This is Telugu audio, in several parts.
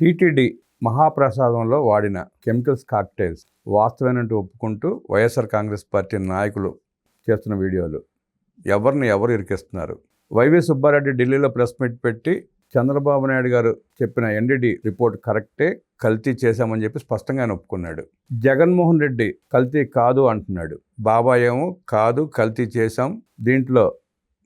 టీటీడీ మహాప్రసాదంలో వాడిన కెమికల్స్ కాక్టైల్స్ వాస్తవేనంటూ ఒప్పుకుంటూ వైఎస్ఆర్ కాంగ్రెస్ పార్టీ నాయకులు చేస్తున్న వీడియోలు ఎవరిని ఎవరు ఇరికిస్తున్నారు? వైవి సుబ్బారెడ్డి ఢిల్లీలో ప్రెస్ మీట్ పెట్టి చంద్రబాబు నాయుడు గారు చెప్పిన ఎన్డీడీ రిపోర్ట్ కరెక్టే కల్తీ చేశామని చెప్పి స్పష్టంగా ఆయన ఒప్పుకున్నాడు. జగన్మోహన్ రెడ్డి కల్తీ కాదు అంటున్నాడు. బాబా ఏమో కాదు కల్తీ చేశాం దీంట్లో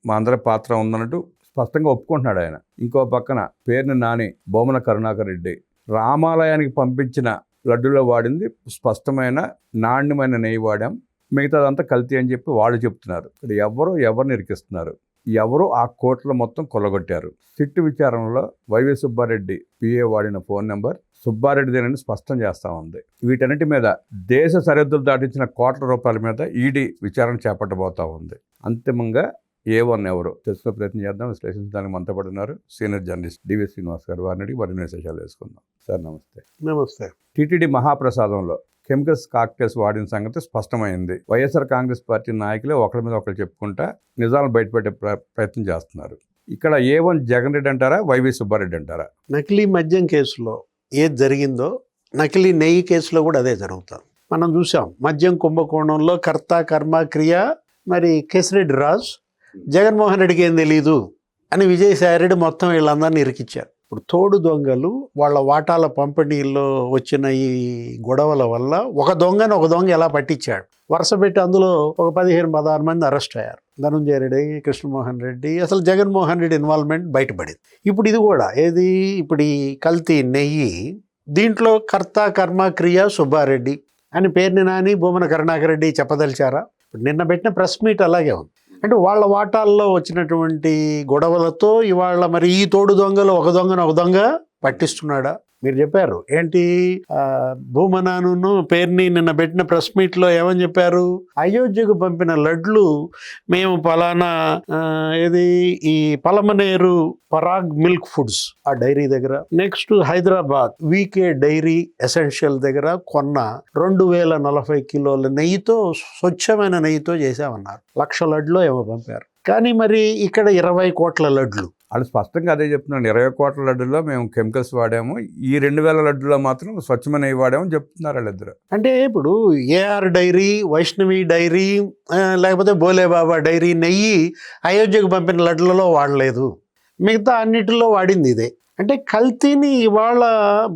మా అందరి పాత్ర ఉందన్నట్టు స్పష్టంగా ఒప్పుకుంటున్నాడు ఆయన. ఇంకో పక్కన పేరుని నాని బొమ్మన కరుణాకర్ రెడ్డి. రామాలయానికి పంపించిన లడ్డులో వాడింది స్పష్టమైన నాణ్యమైన నెయ్యి వాడాం. మిగతాదంతా కల్తీ అని చెప్పి వాళ్ళు చెప్తున్నారు. ఇక్కడ ఎవరు ఎవరిని ఇరికిస్తున్నారు. ఎవరు ఆ కోట్ల మొత్తం కొల్లగొట్టారు. సిట్టు విచారణలో వైవి సుబ్బారెడ్డి పిఏ వాడిన ఫోన్ నెంబర్ సుబ్బారెడ్డిదేనని స్పష్టం చేస్తా ఉంది. వీటన్నిటి మీద దేశ సరిహద్దులు దాటించిన కోట్ల రూపాయల మీద ఈడీ విచారణ చేపట్టబోతా ఉంది. అంతిమంగా ఏ వన్ ఎవరు తెలుసుకునే ప్రయత్నం చేద్దాం విశ్లేషించడానికి మనతో పాటు ఉన్నారు సీనియర్ జర్నలిస్ట్ డివి శ్రీనివాస్ గారు. వారిని మరిన్ని విశేషాలు వేసుకుందాం సార్ నమస్తే. నమస్తే. టీటీడీ మహాప్రసాదంలో కెమికల్స్ కాక్టైల్స్ వాడిన సంగతి స్పష్టమైంది. వైఎస్ఆర్ కాంగ్రెస్ పార్టీ నాయకులే ఒకరి మీద ఒకరు చెప్పుకుంటా నిజాలను బయటపెట్టే ప్ర- ప్రయత్నం చేస్తున్నారు. ఇక్కడ ఏ వన్ జగన్ రెడ్డి అంటారా వైవి సుబ్బారెడ్డి అంటారా? నకిలీ మద్యం కేసులో ఏది జరిగిందో నకిలీ నెయ్యి కేసులో కూడా అదే జరుగుతుంది మనం చూసాం మద్యం కుంభకోణంలో కర్త కర్మ క్రియ మరి కేసిరెడ్డి రాజ్ జగన్మోహన్ రెడ్డికి ఏం తెలీదు అని విజయసాయి రెడ్డి మొత్తం వీళ్ళందరినీ ఇరికిచ్చారు. ఇప్పుడు తోడు దొంగలు వాళ్ళ వాటాల పంపిణీల్లో వచ్చిన ఈ గొడవల వల్ల ఒక దొంగను ఒక దొంగ ఎలా పట్టించాడు? వరుస పెట్టి అందులో ఒక పదిహేను పదహారు మంది అరెస్ట్ అయ్యారు. ధనుంజయ రెడ్డి కృష్ణమోహన్ రెడ్డి అసలు జగన్మోహన్ రెడ్డి ఇన్వాల్వ్మెంట్ బయటపడింది. ఇప్పుడు ఇది కూడా ఏది? ఇప్పుడు ఈ కల్తీ నెయ్యి దీంట్లో కర్త కర్మ క్రియ సుబ్బారెడ్డి అని పేరుని నాని భూమన కరుణాకర్ రెడ్డి చెప్పదలిచారా? నిన్న పెట్టిన ప్రెస్ మీట్ అలాగే ఉంది. అంటే వాళ్ళ వాటాల్లో వచ్చినటువంటి గొడవలతో ఇవాళ మరి ఈ తోడు దొంగలు ఒక దొంగను ఒక దొంగ పట్టిస్తున్నాడా? మీరు చెప్పారు. ఏంటి? భూమనాను పేరుని నిన్న పెట్టిన ప్రెస్ మీట్లో ఏమని చెప్పారు? అయోధ్యకు పంపిన లడ్లు మేము పలానా ఆ, ఏది? ఈ పలమనేరు పరాగ్ మిల్క్ ఫుడ్స్ ఆ డైరీ దగ్గర. Next Hyderabad VK dairy essential దగ్గర కొన్న రెండు వేల నలభై కిలోల నెయ్యితో స్వచ్ఛమైన నెయ్యితో చేసామన్నారు లక్ష లడ్లు ఏమో పంపారు. కానీ మరి ఇక్కడ ఇరవై కోట్ల లడ్లు. వాళ్ళు స్పష్టంగా అదే చెప్తున్నాను ఇరవై కోట్ల లడ్డులో మేము కెమికల్స్ వాడాము. ఈ రెండు వేల లడ్డులో మాత్రం స్వచ్ఛమైన వాడాము వాడామని చెప్తున్నారు వాళ్ళిద్దరు. అంటే ఇప్పుడు ఏఆర్ డైరీ వైష్ణవి డైరీ లేకపోతే బోలేబాబా డైరీ నెయ్యి అయోధ్యకు పంపిన లడ్లలో వాడలేదు. మిగతా అన్నిటిలో వాడింది ఇదే. అంటే కల్తీని ఇవాళ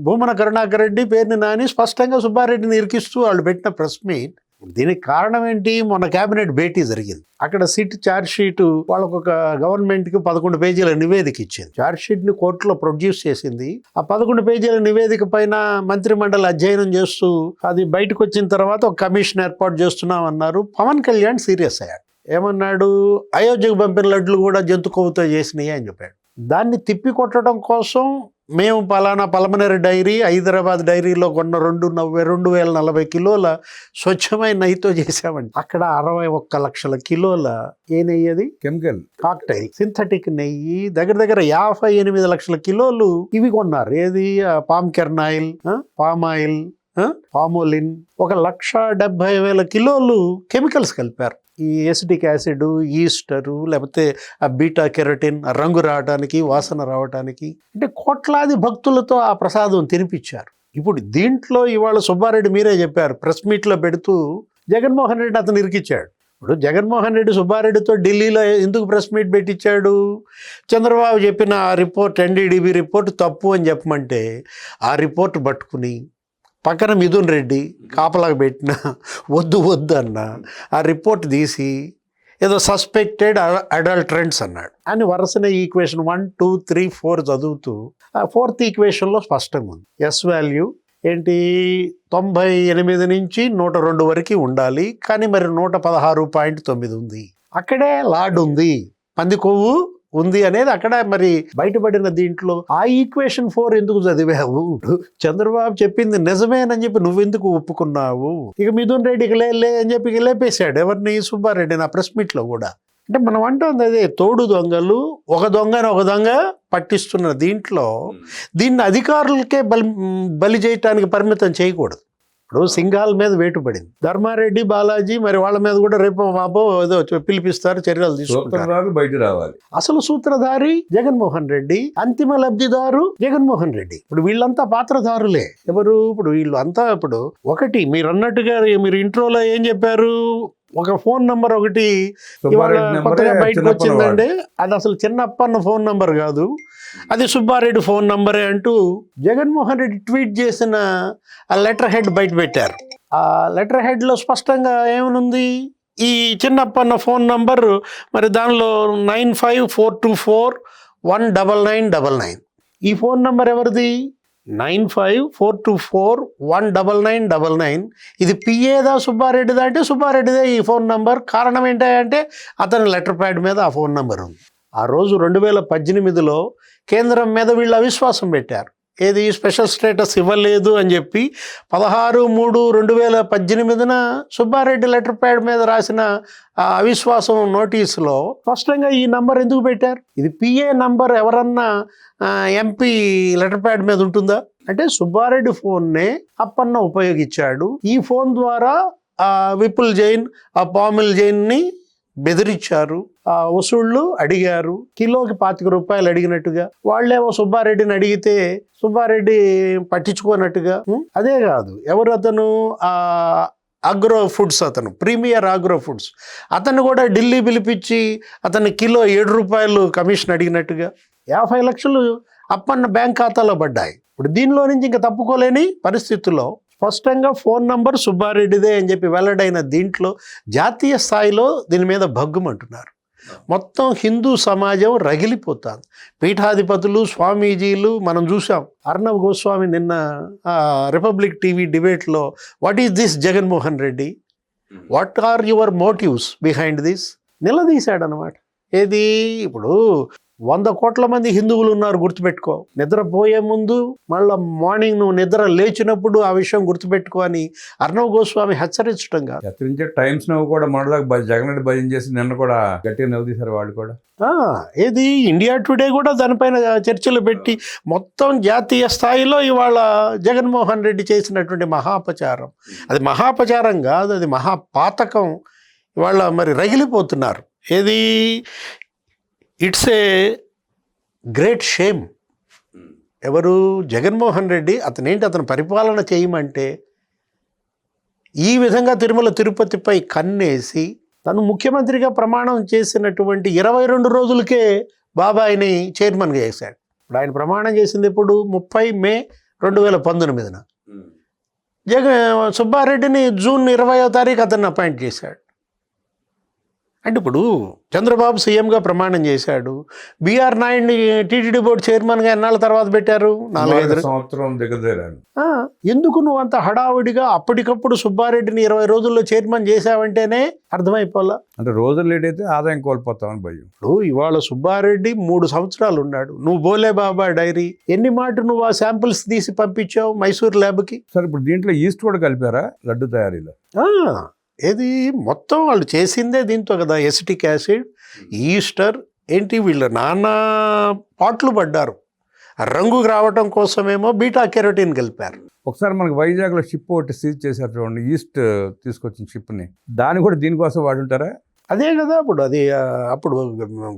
భూమన కరుణాకర్ రెడ్డి పేరుని నాని స్పష్టంగా సుబ్బారెడ్డిని ఇరికిస్తూ వాళ్ళు పెట్టిన ప్రెస్ మీట్ దీనికి కారణం ఏంటి? మొన్న కేబినెట్ భేటీ జరిగింది. అక్కడ సిట్ ఛార్జ్ షీట్ వాళ్ళకు ఒక గవర్నమెంట్కి పదకొండు పేజీల నివేదిక ఇచ్చింది. ఛార్జ్ షీట్ని కోర్టులో ప్రొడ్యూస్ చేసింది. ఆ పదకొండు పేజీల నివేదిక పైన మంత్రిమండలి అధ్యయనం చేస్తూ అది బయటకు వచ్చిన తర్వాత ఒక కమిషన్ ఏర్పాటు చేస్తున్నాం అన్నారు పవన్ కళ్యాణ్ సీరియస్ అయ్యాడు. ఏమన్నాడు? అయోధ్యకు పంపిన లడ్లు కూడా జంతు కొవ్వుతో చేసినాయి అని చెప్పాడు. దాన్ని తిప్పి కొట్టడం కోసం మేము పలానా పలమనేరు డైరీ హైదరాబాద్ డైరీలో కొన్న రెండు నవ్వే రెండు వేల నలభై కిలోల స్వచ్ఛమైన నెయ్యితో చేసామండి అక్కడ అరవై ఒక్క లక్షల కిలోల ఏ నెయ్యి అది? కెమికల్. కాక్టైల్. సింథటిక్ నెయ్యి. దగ్గర దగ్గర యాభై ఎనిమిది లక్షల కిలోలు ఇవి కొన్నారు. ఏది? Palm kernel oil palm oil palmolein. ఒక లక్ష డెబ్బై వేల కిలోలు కెమికల్స్ కలిపారు. ఈ ఎసిటిక్ యాసిడ్ ఈస్టరు లేకపోతే ఆ బీటా కెరటిన్ ఆ రంగు రావడానికి వాసన రావడానికి అంటే కోట్లాది భక్తులతో ఆ ప్రసాదం తినిపించారు. ఇప్పుడు దీంట్లో ఇవాళ సుబ్బారెడ్డి మీరే చెప్పారు ప్రెస్ మీట్లో పెడుతూ జగన్మోహన్ రెడ్డి అతను ఇరికిచ్చాడు. ఇప్పుడు జగన్మోహన్ రెడ్డి సుబ్బారెడ్డితో ఢిల్లీలో ఎందుకు ప్రెస్ మీట్ పెట్టించాడు చంద్రబాబు చెప్పిన ఆ రిపోర్ట్ ఎన్డీడీబీ రిపోర్ట్ తప్పు అని చెప్పమంటే ఆ రిపోర్ట్ పట్టుకుని పక్కన మిథున్ రెడ్డి కాపలాగా పెట్టిన వద్దు వద్దు అన్న ఆ రిపోర్ట్ తీసి ఏదో సస్పెక్టెడ్ అడల్ట్రెంట్స్ అన్నాడు. అని వరుసనే equation one two three four చదువుతూ ఆ ఫోర్త్ ఈక్వేషన్లో స్పష్టంగా ఉంది. ఎస్ వాల్యూ ఏంటి? తొంభై ఎనిమిది నుంచి నూట రెండు వరకు ఉండాలి కానీ మరి నూట పదహారు పాయింట్ తొమ్మిది ఉంది. అక్కడే లాడ్ ఉంది. పంది కొవ్వు ఉంది అనేది అక్కడ మరి బయటపడిన దీంట్లో ఆ ఈక్వేషన్ ఫోర్ ఎందుకు చదివావు? చంద్రబాబు చెప్పింది నిజమేనని చెప్పి నువ్వెందుకు ఒప్పుకున్నావు? ఇక మిథున్ రెడ్డికి లే లే అని చెప్పి ఇక లేపేశాడు. ఎవరిని? సుబ్బారెడ్డి నా ప్రెస్ మీట్లో కూడా. అంటే మనం అంటుంది అదే తోడు దొంగలు ఒక దొంగని ఒక దొంగ పట్టిస్తున్న దీంట్లో దీన్ని అధికారులకే బలి బలి చేయటానికి పరిమితం చేయకూడదు. ఇప్పుడు సింగాల్ మీద వేటు పడింది. ధర్మారెడ్డి బాలాజీ మరి వాళ్ళ మీద కూడా రేపు బాబో ఏదో పిలిపిస్తారు చర్యలు తీసుకుంటారు. బయట రావాలి. అసలు సూత్రధారి జగన్మోహన్ రెడ్డి అంతిమ లబ్ధిదారు జగన్మోహన్ రెడ్డి. ఇప్పుడు వీళ్ళంతా పాత్రధారులే. ఎవరు ఇప్పుడు వీళ్ళు అంతా ఇప్పుడు ఒకటి మీరు అన్నట్టుగా మీరు ఇంట్రోలో ఏం చెప్పారు? ఒక ఫోన్ నంబర్ ఒకటి కొత్తగా బయటకు. వచ్చిందండి. అది అసలు చిన్నప్పన్న ఫోన్ నంబర్ కాదు. అది సుబ్బారెడ్డి ఫోన్ నంబరే అంటూ జగన్మోహన్ రెడ్డి ట్వీట్ చేసిన ఆ లెటర్ హెడ్ బయట పెట్టారు. ఆ లెటర్ హెడ్లో స్పష్టంగా ఏమనుంది? ఈ చిన్నప్పన్న ఫోన్ నంబర్ మరి దానిలో nine five four two four one double nine double nine. ఈ ఫోన్ నంబర్ ఎవరిది? Nine five four two four one double nine double nine. ఇది పిఏదా సుబ్బారెడ్డిదా అంటే సుబ్బారెడ్డిదే ఈ ఫోన్ నంబర్. కారణం ఏంటంటే అతని లెటర్ ప్యాడ్ మీద ఆ ఫోన్ నంబర్. ఉంది ఆ రోజు రెండు వేల పద్దెనిమిదిలో కేంద్రం మీద వీళ్ళు అవిశ్వాసం పెట్టారు. ఏది? స్పెషల్ స్టేటస్ ఇవ్వలేదు అని చెప్పి పదహారు మూడు రెండు వేల పద్దెనిమిదిన సుబ్బారెడ్డి లెటర్ ప్యాడ్ మీద రాసిన అవిశ్వాసం నోటీసులో స్పష్టంగా ఈ నంబర్ ఎందుకు పెట్టారు? ఇది పిఏ నంబర్ ఎవరన్నా ఎంపీ లెటర్ ప్యాడ్ మీద ఉంటుందా? అంటే సుబ్బారెడ్డి ఫోన్నే అప్పన్న ఉపయోగించాడు. ఈ ఫోన్ ద్వారా విపుల్ జైన్ ఆ పామిల్ జైన్ని బెదిరించారు. ఆ వసూళ్ళు అడిగారు. కిలోకి పాతిక రూపాయలు అడిగినట్టుగా వాళ్ళేమో సుబ్బారెడ్డిని అడిగితే సుబ్బారెడ్డి పట్టించుకోనట్టుగా అదే కాదు. ఎవరు అతను? ఆ అగ్రో ఫుడ్స్ అతను ప్రీమియర్ అగ్రో ఫుడ్స్ అతను కూడా ఢిల్లీ పిలిపించి అతను కిలో ఏడు రూపాయలు కమిషన్ అడిగినట్టుగా యాభై లక్షలు అప్పన్న బ్యాంక్ ఖాతాలో పడ్డాయి. ఇప్పుడు దీనిలో నుంచి ఇంకా తప్పుకోలేని పరిస్థితుల్లో స్పష్టంగా ఫోన్ నంబర్ సుబ్బారెడ్డిదే అని చెప్పి వెల్లడైన దీంట్లో జాతీయ స్థాయిలో దీని మీద భగ్గుమంటున్నారు. మొత్తం హిందూ సమాజం రగిలిపోతుంది. పీఠాధిపతులు స్వామీజీలు మనం చూసాం అర్ణవ్ గోస్వామి నిన్న రిపబ్లిక్ టీవీ డిబేట్లో what is this Jaganmohan Reddy? What are your motives behind this నిలదీశాడు అనమాట ఏది? ఇప్పుడు వంద కోట్ల మంది హిందువులు ఉన్నారు గుర్తుపెట్టుకో. నిద్రపోయే ముందు మళ్ళా మార్నింగ్ నువ్వు నిద్ర లేచినప్పుడు ఆ విషయం గుర్తుపెట్టుకో అని అర్ణవ్ గోస్వామి హెచ్చరించడం కాదు. హెచ్చరించే టైమ్స్ నువ్వు కూడా భజ- జగన్ భజన చేసి నిన్న కూడా గట్టిగా నిలదీశారు వాళ్ళు కూడా. ఏది? ఇండియా టుడే కూడా దానిపైన చర్చలు పెట్టి మొత్తం జాతీయ స్థాయిలో ఇవాళ జగన్మోహన్ రెడ్డి చేసినటువంటి మహాపచారం. అది మహాపచారం కాదు అది మహాపాతకం. ఇవాళ మరి రగిలిపోతున్నారు. ఏది? It's a great shame. ఎవరు? జగన్మోహన్ రెడ్డి అతనేంటి? అతను పరిపాలన చేయమంటే ఈ విధంగా తిరుమల తిరుపతిపై కన్నేసి తను ముఖ్యమంత్రిగా ప్రమాణం చేసినటువంటి ఇరవై రెండు రోజులకే బాబాయిని చైర్మన్గా చేశాడు. ఇప్పుడు ఆయన ప్రమాణం చేసింది ఇప్పుడు ముప్పై మే రెండు వేల పంతొమ్మిదిన. జగ సుబ్బారెడ్డిని జూన్ ఇరవయో తారీఖు అతన్ని అపాయింట్ చేశాడు. అంటే ఇప్పుడు చంద్రబాబు సీఎంగా ప్రమాణం చేశాడు. బీఆర్ నాయుడిని టీటీడీ బోర్డు చైర్మన్గా ఎన్నాళ్ళ తర్వాత పెట్టారు? నాలుగైదు సంవత్సరం ఎందుకు నువ్వు అంత హడావుడిగా అప్పటికప్పుడు సుబ్బారెడ్డిని ఇరవై రోజుల్లో చైర్మన్ చేశావంటేనే అర్థమైపోలా? అంటే రోజులు లేట్ అయితే ఆదాయం కోల్పోతామని భయం. ఇప్పుడు ఇవాళ సుబ్బారెడ్డి మూడు సంవత్సరాలు ఉన్నాడు. నువ్వు బోలే బాబా డైరీ. ఎన్ని మాట నువ్వు ఆ శాంపిల్స్ తీసి పంపించావు మైసూర్ ల్యాబ్కి? సరే ఇప్పుడు దీంట్లో ఈస్ట్ కూడా కలిపారా? లడ్డు తయారీలో. ఆ, ఏది? మొత్తం వాళ్ళు చేసిందే దీంతో కదా ఎసిటిక్ యాసిడ్ ఈస్టర్ ఏంటి వీళ్ళు నానా పాట్లు పడ్డారు. ఆ రంగు రావటం కోసమేమో బీటా కెరోటిన్ కలిపారు ఒకసారి మనకి వైజాగ్లో షిప్ ఒకటి సీజ్ చేశారు చూడండి ఈస్ట్ తీసుకొచ్చిన షిప్ని. దాన్ని కూడా దీనికోసం వాడుంటారా? అదే కదా అప్పుడు అది అప్పుడు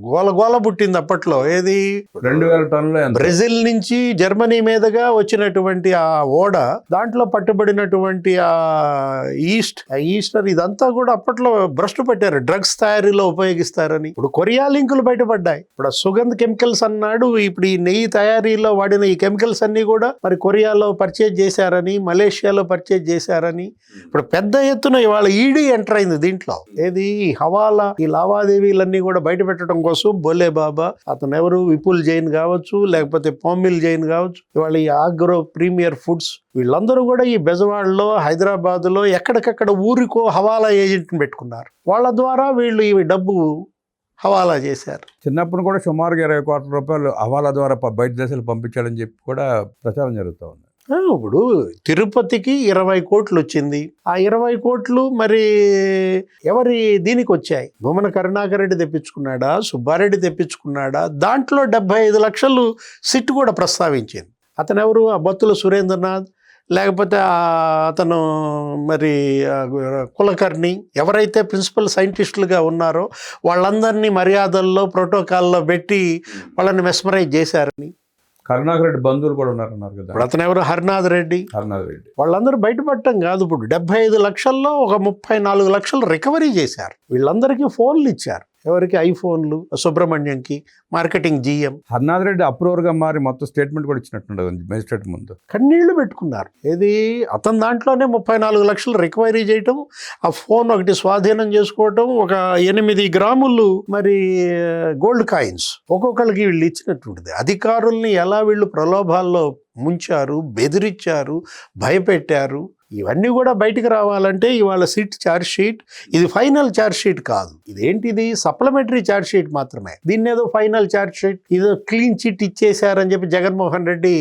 గోల గోల పుట్టింది అప్పట్లో. ఏది? రెండు వేల టన్నులు బ్రెజిల్ నుంచి జర్మనీ మీదుగా వచ్చినటువంటి ఆ ఓడ దాంట్లో పట్టుబడినటువంటి ఆ ఈస్ట్ ఆ ఈస్టర్ ఇదంతా కూడా అప్పట్లో భ్రష్టు పెట్టారు. డ్రగ్స్ తయారీలో ఉపయోగిస్తారని. ఇప్పుడు కొరియా లింకులు బయటపడ్డాయి. ఇప్పుడు సుగంధ్ కెమికల్స్ అన్నాడు. ఇప్పుడు ఈ నెయ్యి తయారీలో వాడిన ఈ కెమికల్స్ అన్ని కూడా మరి కొరియాలో పర్చేజ్ చేశారని మలేషియాలో పర్చేజ్ చేశారని. ఇప్పుడు పెద్ద ఎత్తున ఇవాళ ఈడీ ఎంటర్ అయింది దీంట్లో. ఏది? ఈ హవాలా ఈ లావాదేవీలన్నీ కూడా బయట పెట్టడం కోసం బోలే బాబా అతను ఎవరు విపుల్ జైన్ కావచ్చు లేకపోతే పామిల్ జైన్ కావచ్చు. ఇవాళ ఈ ఆగ్రో ప్రీమియర్ ఫుడ్స్ వీళ్ళందరూ కూడా ఈ బెజవాడలో హైదరాబాద్లో ఎక్కడికక్కడ ఊరికో హవాలా ఏజెంట్ని పెట్టుకున్నారు. వాళ్ళ ద్వారా వీళ్ళు ఈ డబ్బు హవాలా చేశారు. చిన్నప్పుడు కూడా సుమారుగా ఇరవై కోట్ల రూపాయలు హవాలా ద్వారా బయట దేశాలు పంపించాలని చెప్పి కూడా ప్రచారం జరుగుతూ ఉంది. ఇప్పుడు తిరుపతికి ఇరవై కోట్లు వచ్చింది ఆ ఇరవై కోట్లు మరి ఎవరి దీనికి వచ్చాయి? భూమన కరుణాకర్ రెడ్డి తెప్పించుకున్నాడా? సుబ్బారెడ్డి తెప్పించుకున్నాడా? దాంట్లో డెబ్బై ఐదు లక్షలు సిట్ కూడా ప్రస్తావించింది. అతను ఎవరు ఆ బత్తుల సురేంద్రనాథ్ లేకపోతే అతను మరి కులకర్ణి ఎవరైతే ప్రిన్సిపల్ సైంటిస్టులుగా ఉన్నారో వాళ్ళందరినీ మర్యాదల్లో ప్రోటోకాల్లో పెట్టి వాళ్ళని మెస్మరైజ్ చేశారని కరుణాకర్ రెడ్డి బంధువులు కూడా ఉన్నారన్నారు కదా. ఇప్పుడు అతను ఎవరు? హరినాథ్ రెడ్డి. కరుణాకర్ రెడ్డి. వాళ్ళందరూ బయటపడటం కాదు ఇప్పుడు. డెబ్బై ఐదు లక్షల్లో ఒక ముప్పై నాలుగు లక్షలు రికవరీ చేశారు. వీళ్ళందరికీ ఫోన్లు ఇచ్చారు. ఎవరికి ఐఫోన్లు సుబ్రహ్మణ్యంకి మార్కెటింగ్ జీఎం. హర్నాథ్ రెడ్డి అప్రూవర్గా మారి మొత్తం స్టేట్మెంట్ కూడా ఇచ్చినట్టుండదు మేజిస్ట్రేట్ ముందు. కన్నీళ్ళు పెట్టుకున్నారు. ఏది? అతని దాంట్లోనే ముప్పై నాలుగు లక్షలు రికవరీ చేయటం ఆ ఫోన్ ఒకటి స్వాధీనం చేసుకోవటం ఒక ఎనిమిది గ్రాములు మరి గోల్డ్ కాయిన్స్ ఒక్కొక్కరికి వీళ్ళు ఇచ్చినట్టుంటుంది అధికారుల్ని ఎలా వీళ్ళు ప్రలోభాల్లో ముంచారు బెదిరించారు భయపెట్టారు. ఇవన్నీ కూడా బయటికి రావాలంటే ఇవాళ సిట్ ఛార్జ్ షీట్ ఇది ఫైనల్ ఛార్జ్ షీట్ కాదు. ఇదేంటిది? సప్లిమెంటరీ ఛార్జ్ షీట్ మాత్రమే. దీన్ని ఏదో ఫైనల్ ఛార్జ్ షీట్ ఇదో క్లీన్ చిట్ ఇచ్చేశారని చెప్పి జగన్మోహన్ రెడ్డి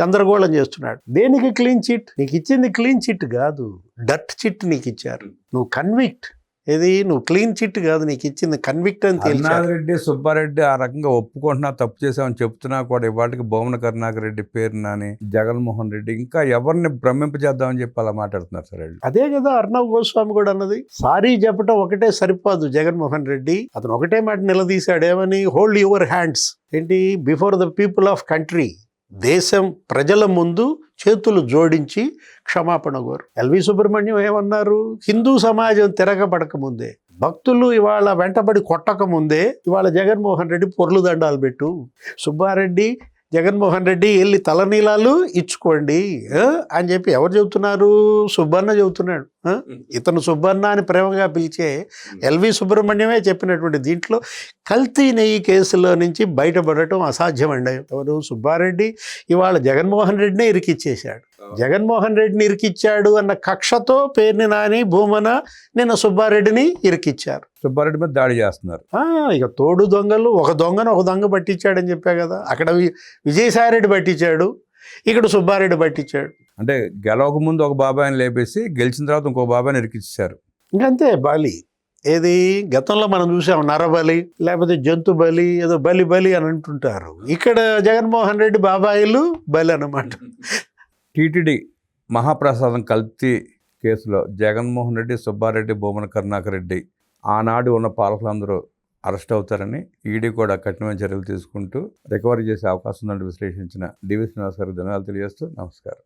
గందరగోళం చేస్తున్నాడు. దేనికి క్లీన్ చిట్? నీకు ఇచ్చింది క్లీన్ చిట్ కాదు. డట్ చిట్ నీకు ఇచ్చారు నువ్వు కన్విక్ట్. ఇది నువ్వు క్లీన్ చిట్ కాదు నీకు ఇచ్చింది కన్విక్ట్ అని తేల్చారు రెడ్డి సుబ్బారెడ్డి ఆ రకంగా ఒప్పుకుంటున్నా తప్పు చేసామని చెప్తున్నా కూడా ఇవాటికి భువన కరుణాకర్ రెడ్డి పేరు నాని జగన్మోహన్ రెడ్డి ఇంకా ఎవరిని భ్రమింపజేద్దామని చెప్పి అలా మాట్లాడుతున్నారు సార్ అదే కదా అర్ణవ్ గోస్వామి కూడా అన్నది. సారీ చెప్పటం ఒకటే సరిపోదు జగన్మోహన్ రెడ్డి. అతను ఒకటే మాట నిలదీశాడు ఏమని? హోల్డ్ యువర్ హ్యాండ్స్ ఏంటి? Before the people of country దేశం ప్రజల ముందు చేతులు జోడించి క్షమాపణ కోరు. ఎల్వి సుబ్రహ్మణ్యం ఏమన్నారు? హిందూ సమాజం తిరగబడక ముందే భక్తులు ఇవాళ వెంటబడి కొట్టక ముందే ఇవాళ జగన్మోహన్ రెడ్డి పొర్లు దండాలు పెట్టు. సుబ్బారెడ్డి జగన్మోహన్ రెడ్డి వెళ్ళి తలనీలాలు ఇచ్చుకోండి అని చెప్పి ఎవరు చెబుతున్నారు? సుబ్బన్న చెబుతున్నాడు ఇతను సుబ్బన్న అని ప్రేమగా పిలిచే ఎల్వి సుబ్రహ్మణ్యమే చెప్పినటువంటి దీంట్లో కల్తీ నెయ్యి కేసులో నుంచి బయటపడటం అసాధ్యమండి. ఎవరు? సుబ్బారెడ్డి. ఇవాళ జగన్మోహన్ రెడ్డినే ఇరికిచ్చేశాడు. జగన్మోహన్ రెడ్డిని ఇరికిచ్చాడు అన్న కక్షతో పేర్ని నాని భూమన నిన్న సుబ్బారెడ్డిని ఇరికిచ్చారు. సుబ్బారెడ్డి మీద దాడి చేస్తున్నారు. ఇక తోడు దొంగలు ఒక దొంగను ఒక దొంగ పట్టించాడని చెప్పా కదా అక్కడ విజయసాయిరెడ్డి పట్టించాడు ఇక్కడ సుబ్బారెడ్డి పట్టించాడు. అంటే గెలవక ముందు ఒక బాబాయిని లేపేసి గెలిచిన తర్వాత ఇంకో బాబాయిని ఇరికిచ్చారు ఇంకంతే బలి. ఏది? గతంలో మనం చూసాం నరబలి లేకపోతే జంతు బలి ఏదో బలి బలి అని అంటుంటారు. ఇక్కడ జగన్మోహన్ రెడ్డి బాబాయిలు బలి అన్నమాట. టీటీడీ మహాప్రసాదం కల్తీ కేసులో జగన్మోహన్ రెడ్డి సుబ్బారెడ్డి భూమన కరుణాకర్ రెడ్డి ఆనాడు ఉన్న పాలకులందరూ అరెస్ట్ అవుతారని ఈడీ కూడా కఠినమైన చర్యలు తీసుకుంటూ రికవరీ చేసే అవకాశం ఉందని విశ్లేషించిన డివి శ్రీనివాస్ గారికి ధన్యవాదాలు తెలియజేస్తూ నమస్కారం.